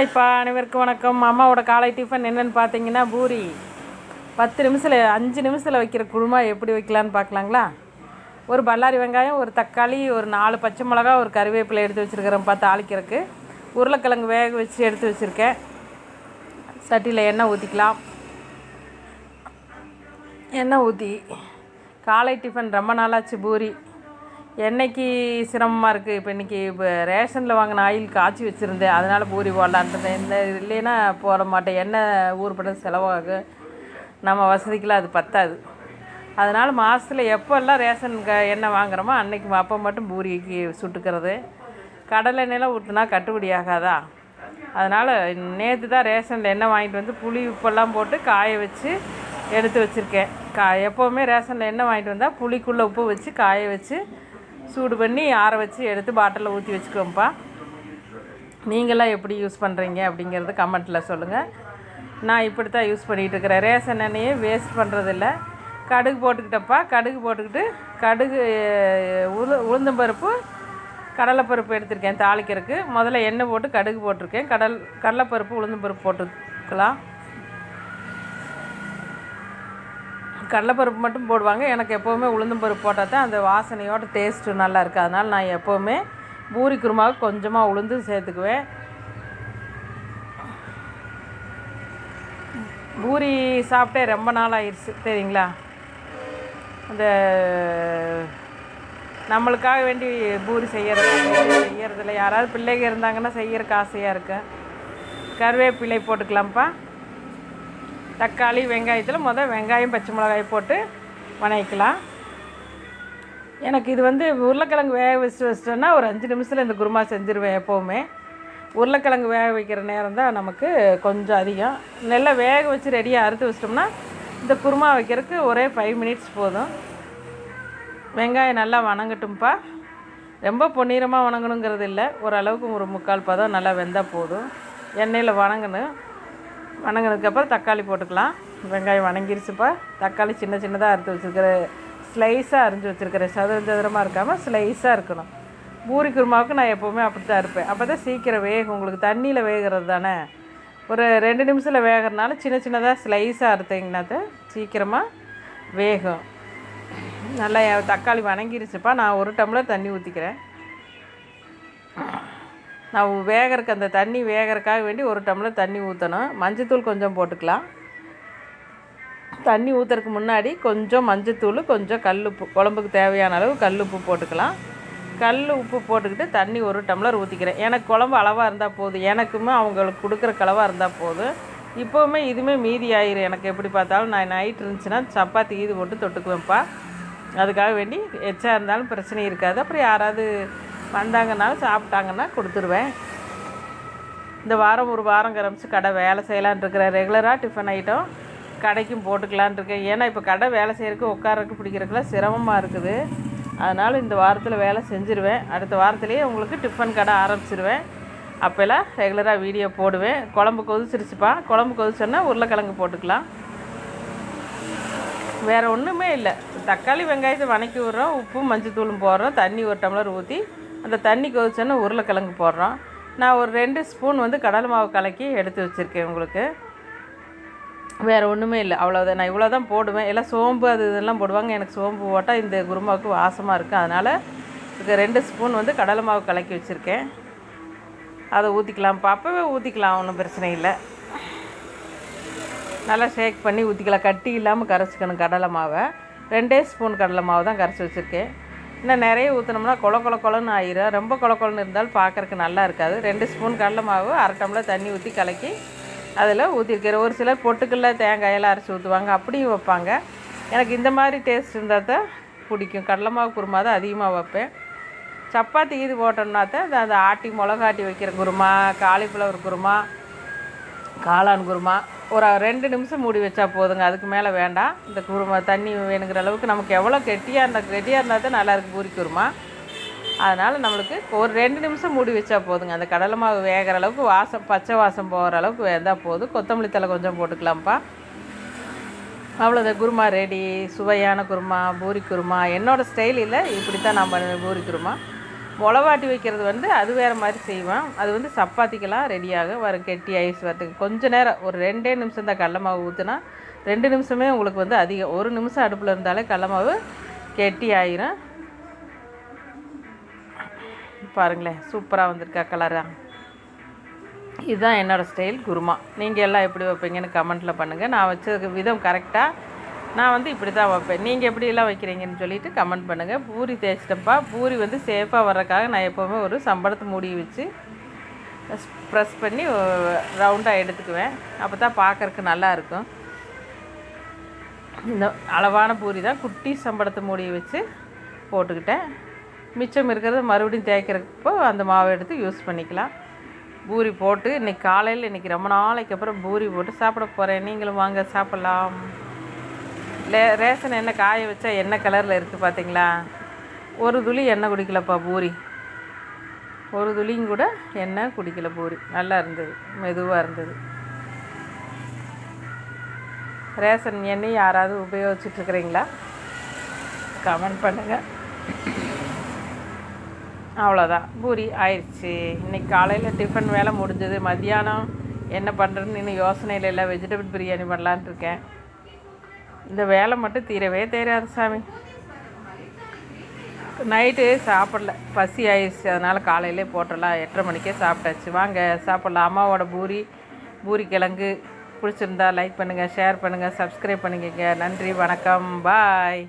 இப்போ அனைவருக்கும் வணக்கம். அம்மாவோட காலை டிஃபன் என்னென்னு பார்த்தீங்கன்னா பூரி. பத்து நிமிஷத்தில் அஞ்சு நிமிஷத்தில் வைக்கிற குருமா எப்படி வைக்கலான்னு பார்க்கலாங்களா ஒரு பல்லாரி வெங்காயம் ஒரு தக்காளி ஒரு நாலு பச்சை மிளகா ஒரு கருவேப்பிலை எடுத்து வச்சுருக்கிறேன்ப்பா தாளிக்கிறதுக்கு. உருளைக்கிழங்கு வேக வச்சு எடுத்து வச்சுருக்கேன். சட்டியில் எண்ணெய் ஊற்றிக்கலாம் எண்ணெய் ஊற்றி காலை டிஃபன் ரொம்ப நாளாச்சு பூரி. என்னைக்கு சிரமமாக இருக்குது இப்போ இன்றைக்கி இப்போ ரேஷனில் வாங்கின ஆயில் காய்ச்சி வச்சுருந்தேன். அதனால் பூரி போடலான்ட்டு இந்த இல்லைன்னா போட மாட்டேன். எண்ணெய் ஊறுபட செலவாகும் நம்ம வசதிக்கெலாம் அது பத்தாது. அதனால் மாதத்தில் எப்போல்லாம் ரேஷன் க எண்ணெய் வாங்குறோமோ அன்றைக்கி அப்போ மட்டும் பூரிக்கு சுட்டுக்கிறது. கடலை எண்ணெயெலாம் ஊற்றினா கட்டுப்படி ஆகாதா? அதனால் நேற்று தான் ரேஷனில் எண்ணெய் வாங்கிட்டு வந்து புளி உப்பெல்லாம் போட்டு காய வச்சு எடுத்து வச்சுருக்கேன். கா எப்போவுமே ரேஷனில் எண்ணெய் வாங்கிட்டு வந்தால் புளிக்குள்ளே உப்பு வச்சு காய வச்சு சூடு பண்ணி ஆற வச்சு எடுத்து பாட்டிலில் ஊற்றி வச்சுக்கோம்ப்பா. நீங்களாம் எப்படி யூஸ் பண்ணுறீங்க அப்படிங்கிறது கமெண்ட்டில் சொல்லுங்கள் நான் இப்படி தான் யூஸ் பண்ணிகிட்ருக்கிறேன் ரேஷன் எண்ணெயே வேஸ்ட் பண்ணுறதில்ல கடுகு போட்டுக்கிட்டப்பா கடுகு போட்டுக்கிட்டு கடுகு உளு உளுந்தம்பருப்பு கடலைப்பருப்பு எடுத்திருக்கேன் தாளிக்கிறதுக்கு. முதல்ல எண்ணெய் போட்டு கடுகு போட்டிருக்கேன். கடல் கடலைப்பருப்பு உளுந்தம்பருப்பு போட்டுக்கலாம். கடலைப்பருப்பு மட்டும் போடுவாங்க. எனக்கு எப்போவுமே உளுந்தம்பருப்பு போட்டால் தான் அந்த வாசனையோட டேஸ்ட்டு நல்லா இருக்குது அதனால் நான் எப்போவுமே பூரி குருமாவுக்கு கொஞ்சமாக உளுந்து சேர்த்துக்குவேன். பூரி சாப்பிட்டே ரொம்ப நாள் ஆயிடுச்சு. தெரியுங்களா? அந்த நம்மளுக்காக வேண்டி பூரி செய்கிறது செய்கிறதில்ல யாராவது பிள்ளைங்க இருந்தாங்கன்னா செய்கிறக்கு ஆசையாக இருக்கு. கருவேப்பிலை போட்டுக்கலாம்ப்பா. தக்காளி வெங்காயத்தில் முதல் வெங்காயம் பச்சை மிளகாய் போட்டு வணக்கிக்கலாம். எனக்கு இது வந்து உருளைக்கிழங்கு வேக வச்சு வச்சிட்டோன்னா ஒரு அஞ்சு நிமிஷத்தில் இந்த குருமா செஞ்சுருவேன் எப்போவுமே. உருளைக்கிழங்கு வேக வைக்கிற நேரம் தான் நமக்கு கொஞ்சம் அதிகம். நல்லா வேக வச்சு ரெடியாக அறுத்து வச்சிட்டோம்னா இந்த குருமா வைக்கிறதுக்கு ஒரே ஃபைவ் மினிட்ஸ் போதும். வெங்காயம் நல்லா வணங்கட்டும்ப்பா. ரொம்ப பொன்னிறமாக வணங்கணுங்கிறது இல்லை. ஓரளவுக்கு ஒரு முக்கால் பதம் நல்லா வெந்தால் போதும். எண்ணெயில் வணங்கணும். வணங்கினதுக்கப்புறம் தக்காளி போட்டுக்கலாம். வெங்காயம் வணங்கிருச்சுப்பா. தக்காளி சின்ன சின்னதாக அறுத்து வச்சுருக்கிற ஸ்லைஸாக அரிஞ்சு வச்சுருக்கிறேன் சதுரம் சதுரமாக இருக்காமல் ஸ்லைஸாக இருக்கணும். பூரி குருமாவுக்கு நான் எப்போவுமே அப்படி தான் இருப்பேன். அப்போ தான் சீக்கிரம் வேகும். உங்களுக்கு தண்ணியில் வேகிறது தானே? ஒரு ரெண்டு நிமிஷத்தில் வேகிறதுனால சின்ன சின்னதாக ஸ்லைஸாக அறுத்தீங்கன்னா தான் சீக்கிரமாக வேகும். நல்லா தக்காளி வணங்கிருச்சுப்பா. நான் ஒரு டம்ளர் தண்ணி ஊற்றிக்கிறேன் நான் வேகறக்கு அந்த தண்ணி வேகிறக்காக வேண்டி ஒரு டம்ளர் தண்ணி ஊற்றணும் மஞ்சத்தூள் கொஞ்சம் போட்டுக்கலாம். தண்ணி ஊற்றுறதுக்கு முன்னாடி கொஞ்சம் மஞ்சத்தூள் கொஞ்சம் கல் உப்பு குழம்புக்கு தேவையான அளவு கல் உப்பு போட்டுக்கலாம். கல் உப்பு போட்டுக்கிட்டு தண்ணி ஒரு டம்ளர் ஊற்றிக்கிறேன் எனக்கு குழம்பு அளவாக இருந்தால் போதும். எனக்குமே அவங்களுக்கு கொடுக்குற கலவாக இருந்தால் போதும். இப்போவுமே இதுவுமே மீதி ஆயிரும். எனக்கு எப்படி பார்த்தாலும் நான் நைட் இருந்துச்சுன்னா சப்பாத்தி இது போட்டு தொட்டுக்குவேன்ப்பா. அதுக்காக வேண்டி எச்சா இருந்தாலும் பிரச்சனை இருக்காது. அப்புறம் யாராவது வந்தாங்கன்னாலும் சாப்பிட்டாங்கன்னா கொடுத்துருவேன். இந்த வாரம் ஒரு வாரம் கிளம்பிச்சு கடை வேலை செய்யலான் இருக்கிறேன் ரெகுலராக டிஃபன் ஐட்டம் கடைக்கும் போட்டுக்கலான் இருக்கேன். ஏன்னா இப்போ கடை வேலை செய்கிறக்கு உட்காரக்கு பிடிக்கிறதுக்குலாம் சிரமமாக இருக்குது. அதனால் இந்த வாரத்தில் வேலை செஞ்சுருவேன். அடுத்த வாரத்துலேயே உங்களுக்கு டிஃபன் கடை ஆரம்பிச்சிருவேன். அப்போல்லாம் ரெகுலராக வீடியோ போடுவேன். குழம்பு கொதிச்சிருச்சுப்பா. குழம்பு கொதிச்சோன்னா உருளைக்கிழங்கு போட்டுக்கலாம். வேறு ஒன்றுமே இல்லை. தக்காளி வெங்காயத்தை வணக்கி விட்றோம். உப்பும் மஞ்சத்தூளும் போடுறோம். தண்ணி ஒரு டம்ளர் ஊற்றி அந்த தண்ணி கொதிச்சோன்னா உருளைக்கிழங்கு போடுறோம். நான் ஒரு ரெண்டு ஸ்பூன் வந்து கடலை மாவு கலக்கி எடுத்து வச்சுருக்கேன் உங்களுக்கு. வேறு ஒன்றுமே இல்லை. அவ்வளோதான் நான் இவ்வளோ தான் போடுவேன். எல்லாம் சோம்பு அது இதெல்லாம் போடுவாங்க. எனக்கு சோம்பு போட்டால் இந்த குருமாவுக்கு வாசமாக இருக்குது அதனால் இதுக்கு ரெண்டு ஸ்பூன் வந்து கடலை மாவு கலக்கி வச்சுருக்கேன். அதை ஊற்றிக்கலாம் அப்போவே ஊற்றிக்கலாம் ஒன்றும் பிரச்சனை இல்லை. நல்லா ஷேக் பண்ணி ஊற்றிக்கலாம் கட்டி இல்லாமல் கரைச்சிக்கணும் கடலை மாவை. ரெண்டே ஸ்பூன் கடலை மாவு தான் கரைச்சி வச்சுருக்கேன். இன்னும் நிறைய ஊற்றினோம்னா கொல கொல கொலன்னு ஆயிரும். ரொம்ப கொல கொலன்னு இருந்தாலும் பார்க்குறக்கு நல்லா இருக்காது. ரெண்டு ஸ்பூன் கடலை மாவு அரை டம்ளர் தண்ணி ஊற்றி கலக்கி அதில் ஊற்றிருக்கிறேன் ஒரு சிலர் பொட்டுக்கல்ல தேங்காயெல்லாம் அரைச்சி ஊற்றுவாங்க அப்படியும் வைப்பாங்க. எனக்கு இந்த மாதிரி டேஸ்ட் இருந்தால் தான் பிடிக்கும். கடலை மாவு குருமா தான் அதிகமாக வைப்பேன். சப்பாத்தி இது போட்டோம்னா தான் அந்த ஆட்டி மிளகாட்டி வைக்கிற குருமா காலிஃப்ளவர் குருமா காளான் குருமா ஒரு ரெண்டு நிமிஷம் மூடி வச்சா போதுங்க. அதுக்கு மேலே வேண்டாம். இந்த குருமா தண்ணி வேணுங்கிற அளவுக்கு நமக்கு எவ்வளோ கெட்டியாக இருந்தால் கெட்டியாக இருந்தால் தான் நல்லாயிருக்கு பூரி குருமா. அதனால் நம்மளுக்கு ஒரு ரெண்டு நிமிஷம் மூடி வச்சா போதுங்க. அந்த கடலை மாவு வேகிற அளவுக்கு வாசம் பச்சை வாசம் போகிற அளவுக்கு வேந்தால் போதும். கொத்தமல்லி தலை கொஞ்சம் போட்டுக்கலாம்ப்பா. அவ்வளோதான். குருமா ரெடி சுவையான குருமா பூரி குருமா. என்னோடய ஸ்டைலில் இப்படி தான் நான் பண்ணுவேன் பூரி குருமா. முளவாட்டி வைக்கிறது வந்து அது வேறு மாதிரி செய்வேன். அது வந்து சப்பாத்திக்கெல்லாம் ரெடியாக வரும் கெட்டி ஐஸ் வரத்துக்கு கொஞ்சம் நேரம் ஒரு ரெண்டே நிமிஷம் தான் கடல மாவு ஊற்றுனா ரெண்டு நிமிஷமே உங்களுக்கு வந்து அதிகம் ஒரு நிமிஷம் அடுப்பில் இருந்தாலே கடல மாவு கெட்டி ஆயிரும். பாருங்களேன் சூப்பராக வந்திருக்கா கலராக இதுதான் என்னோடய ஸ்டைல் குருமா. நீங்கள் எல்லாம் எப்படி வைப்பீங்கன்னு கமெண்ட்டில் பண்ணுங்கள் நான் வச்ச விதம் கரெக்டாக நான் வந்து இப்படி தான் வைப்பேன். நீங்கள் எப்படியெல்லாம் வைக்கிறீங்கன்னு சொல்லிட்டு கமெண்ட் பண்ணுங்கள் பூரி தேய்ச்சிட்டப்பா பூரி வந்து சேஃபாக வர்றதுக்காக நான் எப்போவுமே ஒரு சம்பளத்தை மூடி வச்சு ப்ரெஸ் பண்ணி ரவுண்டாக எடுத்துக்குவேன். அப்போ தான் பார்க்குறக்கு நல்லா இருக்கும். இந்த அளவான பூரி தான் குட்டி சம்பளத்தை மூடி வச்சு போட்டுக்கிட்டேன். மிச்சம் இருக்கிறத மறுபடியும் தேய்க்கிறப்போ அந்த மாவை எடுத்து யூஸ் பண்ணிக்கலாம். பூரி போட்டு இன்றைக்கி காலையில் இன்றைக்கி ரொம்ப நாளைக்கு அப்புறம் பூரி போட்டு சாப்பிட போகிறேன் நீங்களும் வாங்க சாப்பிட்லாம். லே ரேஷன் எண்ணெய் காய வச்சா என்ன கலரில் இருக்குது பார்த்தீங்களா ஒரு துளி எண்ணெய் குடிக்கலப்பா பூரி. ஒரு துளியும் கூட எண்ணெய் குடிக்கல பூரி. நல்லா இருந்தது மெதுவாக இருந்தது. ரேஷன் எண்ணெய் யாராவது உபயோகிச்சுட்ருக்குறீங்களா கமெண்ட் பண்ணுங்கள் அவ்வளோதான் பூரி ஆயிடுச்சு இன்றைக்கி காலையில் டிஃபன் வேலை முடிஞ்சது. மத்தியானம் என்ன பண்ணுறதுன்னு இன்னும் யோசனையில் இல்லை. வெஜிடபிள் பிரியாணி பண்ணலான்ட்டு இருக்கேன். இந்த வேலை மட்டும் தீரவே தெரியாது சாமி. நைட்டு சாப்பிடல. பசி ஆயிடுச்சு. அதனால் காலையிலே போட்டுடலாம். எட்டரை மணிக்கே சாப்பிட்டாச்சு. வாங்க சாப்பிட்லாம். அம்மாவோட பூரி பூரி கிழங்கு பிடிச்சிருந்தா லைக் பண்ணுங்கள் ஷேர் பண்ணுங்கள் சப்ஸ்கிரைப் பண்ணிக்கங்க. நன்றி வணக்கம். பாய்